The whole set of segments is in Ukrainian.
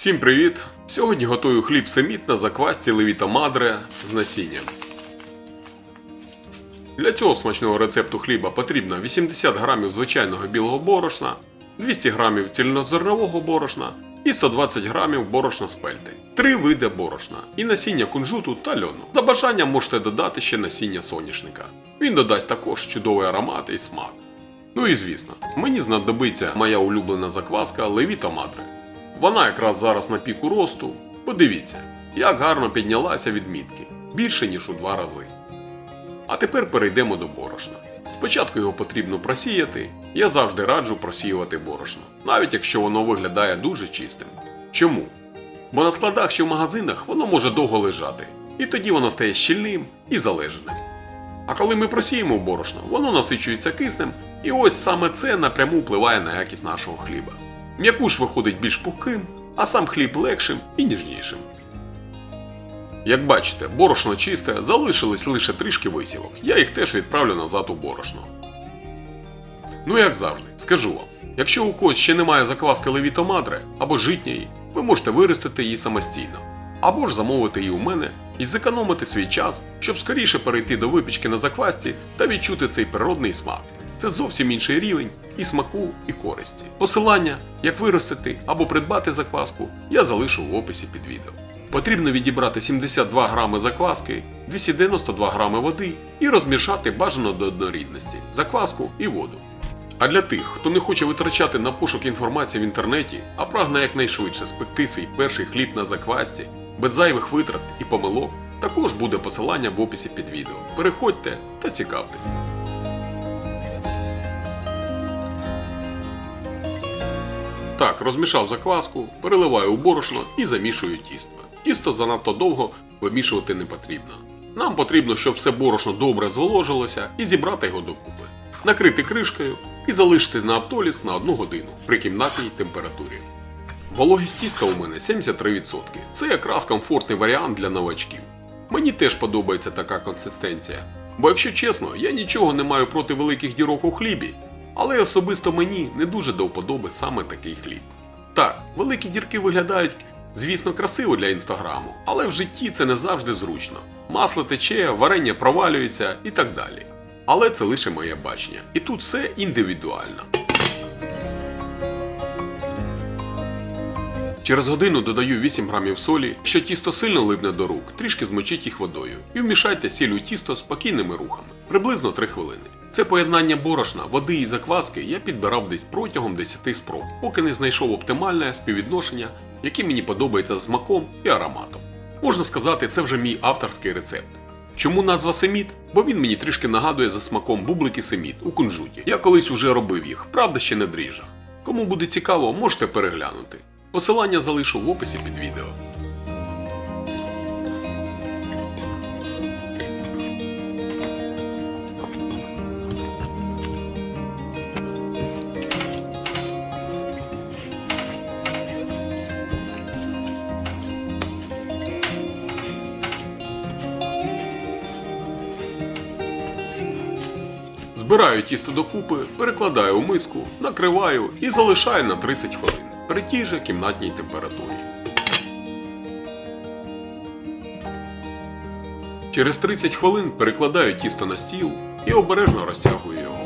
Всім привіт! Сьогодні готую хліб семіт на заквасці Левіта Мадре з насінням. Для цього смачного рецепту хліба потрібно 80 грамів звичайного білого борошна, 200 грамів цільнозернового борошна і 120 грамів борошна з пельти, три види борошна і насіння кунжуту та льону. За бажанням можете додати ще насіння соняшника. Він додасть також чудовий аромат і смак. Ну і звісно, мені знадобиться моя улюблена закваска Левіта Мадре. Вона якраз зараз на піку росту. Подивіться, як гарно піднялася від мітки, більше ніж у два рази. А тепер перейдемо до борошна. Спочатку його потрібно просіяти. Я завжди раджу просіювати борошно, навіть якщо воно виглядає дуже чистим. Чому? Бо на складах чи в магазинах воно може довго лежати, і тоді воно стає щільним і залежним. А коли ми просіємо борошно, воно насичується киснем, і ось саме це напряму впливає на якість нашого хліба. М'якуш виходить більш пухким, а сам хліб легшим і ніжнішим. Як бачите, борошно чисте, залишились лише трішки висівок. Я їх теж відправлю назад у борошно. Ну як завжди, скажу вам, якщо у когось ще немає закваски Левіто Мадре або житньої, ви можете виростити її самостійно, або ж замовити її у мене і зекономити свій час, щоб скоріше перейти до випічки на заквасці та відчути цей природний смак. Це зовсім інший рівень і смаку, і користі. Посилання, як виростити або придбати закваску, я залишу в описі під відео. Потрібно відібрати 72 грами закваски, 292 грами води і розмішати бажано до однорідності закваску і воду. А для тих, хто не хоче витрачати на пошук інформації в інтернеті, а прагне якнайшвидше спекти свій перший хліб на заквасці, без зайвих витрат і помилок, також буде посилання в описі під відео. Переходьте та цікавтесь. Так, розмішав закваску, переливаю у борошно і замішую тісто. Тісто занадто довго вимішувати не потрібно. Нам потрібно, щоб все борошно добре зволожилося і зібрати його докупи. Накрити кришкою і залишити на автоліс на 1 годину при кімнатній температурі. Вологість тіста у мене 73%. Це якраз комфортний варіант для новачків. Мені теж подобається така консистенція. Бо, якщо чесно, я нічого не маю проти великих дірок у хлібі, але особисто мені не дуже до вподоби саме такий хліб. Так, великі дірки виглядають, звісно, красиво для інстаграму, але в житті це не завжди зручно. Масло тече, варення провалюється і так далі. Але це лише моє бачення. І тут все індивідуально. Через годину додаю 8 грамів солі. Якщо тісто сильно липне до рук, трішки змочіть їх водою і вмішайте сіль у тісто спокійними рухами, приблизно 3 хвилини. Це поєднання борошна, води і закваски я підбирав десь протягом 10 спроб, поки не знайшов оптимальне співвідношення, яке мені подобається з смаком і ароматом. Можна сказати, це вже мій авторський рецепт. Чому назва семіт? Бо він мені трішки нагадує за смаком бублики семіт у кунжуті. Я колись уже робив їх, правда ще в дріжджах. Кому буде цікаво, можете переглянути. Посилання залишу в описі під відео. Збираю тісто докупи, перекладаю у миску, накриваю і залишаю на 30 хвилин при тій же кімнатній температурі. Через 30 хвилин перекладаю тісто на стіл і обережно розтягую його.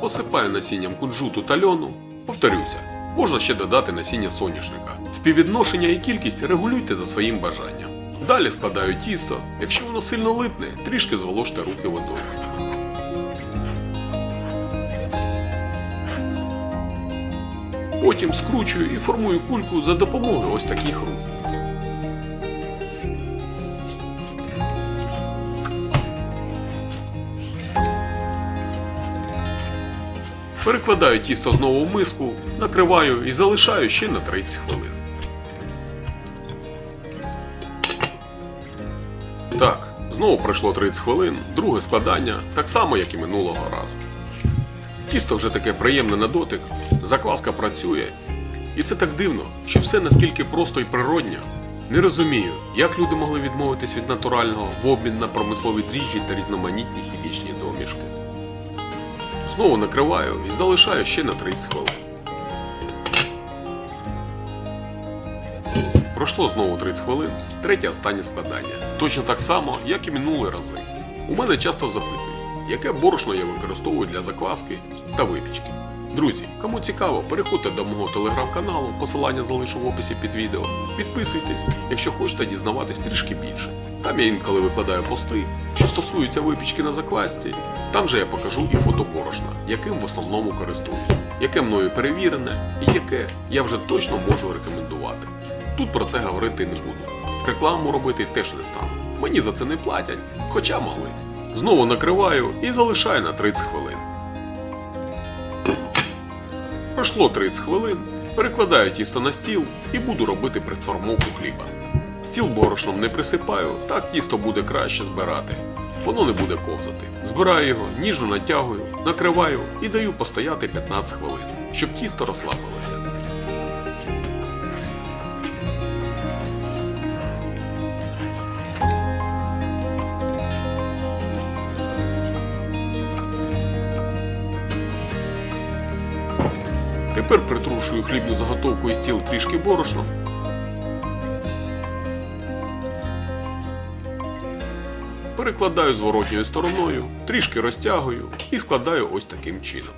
Посипаю насінням кунжуту та льону. Повторюся, можна ще додати насіння соняшника. Співвідношення і кількість регулюйте за своїм бажанням. Далі складаю тісто, якщо воно сильно липне, трішки зволожте руки водою. Потім скручую і формую кульку за допомогою ось таких рук. Перекладаю тісто знову в миску, накриваю і залишаю ще на 30 хвилин. Знову пройшло 30 хвилин, друге складання, так само, як і минулого разу. Тісто вже таке приємне на дотик, закваска працює. І це так дивно, що все наскільки просто і природньо. Не розумію, як люди могли відмовитись від натурального в обмін на промислові дріжджі та різноманітні хімічні домішки. Знову накриваю і залишаю ще на 30 хвилин. Пройшло знову 30 хвилин, третє останнє складання. Точно так само, як і минули рази. У мене часто запитують, яке борошно я використовую для закваски та випічки. Друзі, кому цікаво, переходьте до мого телеграм-каналу, посилання залишу в описі під відео. Підписуйтесь, якщо хочете дізнаватись трішки більше. Там я інколи викладаю пости, що стосуються випічки на заквасці. Там же я покажу і фото борошна, яким в основному користуюсь, яке мною перевірене і яке я вже точно можу рекомендувати. Тут про це говорити не буду. Рекламу робити теж не стану. Мені за це не платять, хоча могли. Знову накриваю і залишаю на 30 хвилин. Пройшло 30 хвилин, перекладаю тісто на стіл і буду робити предформовку хліба. Стіл борошном не присипаю, так тісто буде краще збирати. Воно не буде ковзати. Збираю його, ніжно натягую, накриваю і даю постояти 15 хвилин, щоб тісто розслабилося. Тепер притрушую хлібну заготовку і стіл трішки борошном. Перекладаю зворотньою стороною, трішки розтягую і складаю ось таким чином.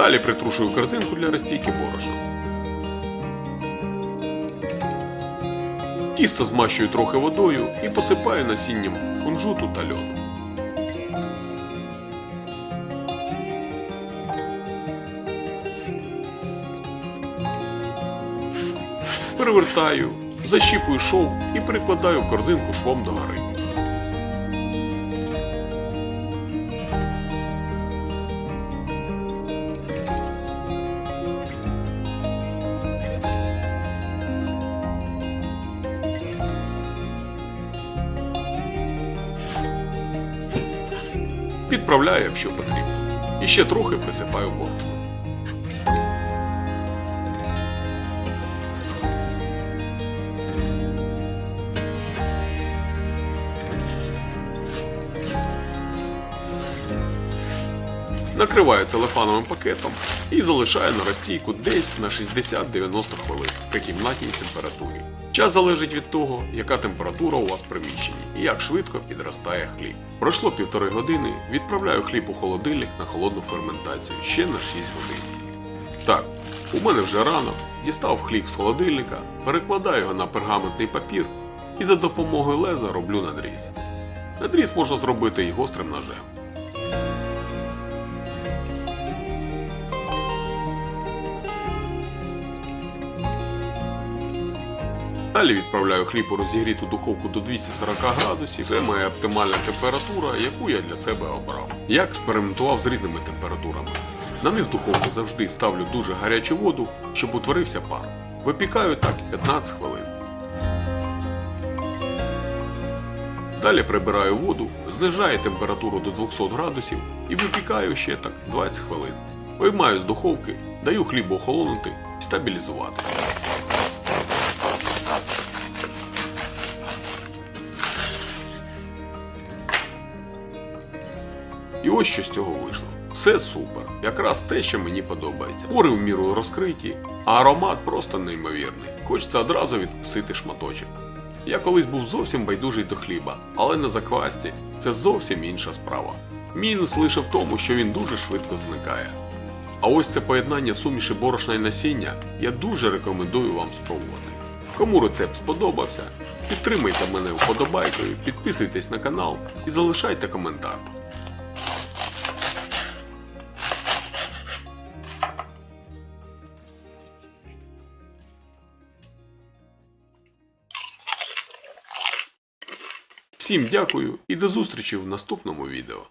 Далі притрушую корзинку для розстійки борошна. Тісто змащую трохи водою і посипаю насінням кунжуту та льону. Перевертаю, защіпую шов і перекладаю в корзинку швом догори. Підправляю, якщо потрібно. І ще трохи присипаю борошно. Накриваю целефановим пакетом і залишаю на розстійку десь на 60-90 хвилин при кімнатній температурі. Час залежить від того, яка температура у вас в приміщенні і як швидко підростає хліб. Пройшло півтори години, відправляю хліб у холодильник на холодну ферментацію ще на 6 годин. Так, у мене вже ранок, дістав хліб з холодильника, перекладаю його на пергаментний папір і за допомогою леза роблю надріз. Надріз можна зробити і гострим ножем. Далі відправляю хліб у розігріту духовку до 240 градусів. Це моя оптимальна температура, яку я для себе обрав. Я експериментував з різними температурами. На низ духовки завжди ставлю дуже гарячу воду, щоб утворився пар. Випікаю так 15 хвилин. Далі прибираю воду, знижаю температуру до 200 градусів і випікаю ще так 20 хвилин. Виймаю з духовки, даю хлібу охолонути і стабілізуватися. І ось що з цього вийшло. Все супер. Якраз те, що мені подобається. Пори в міру розкриті, а аромат просто неймовірний. Хочеться одразу відкусити шматочок. Я колись був зовсім байдужий до хліба, але на заквасці це зовсім інша справа. Мінус лише в тому, що він дуже швидко зникає. А ось це поєднання суміші борошна і насіння я дуже рекомендую вам спробувати. Кому рецепт сподобався, підтримайте мене вподобайкою, підписуйтесь на канал і залишайте коментар. Всім дякую і до зустрічі в наступному відео.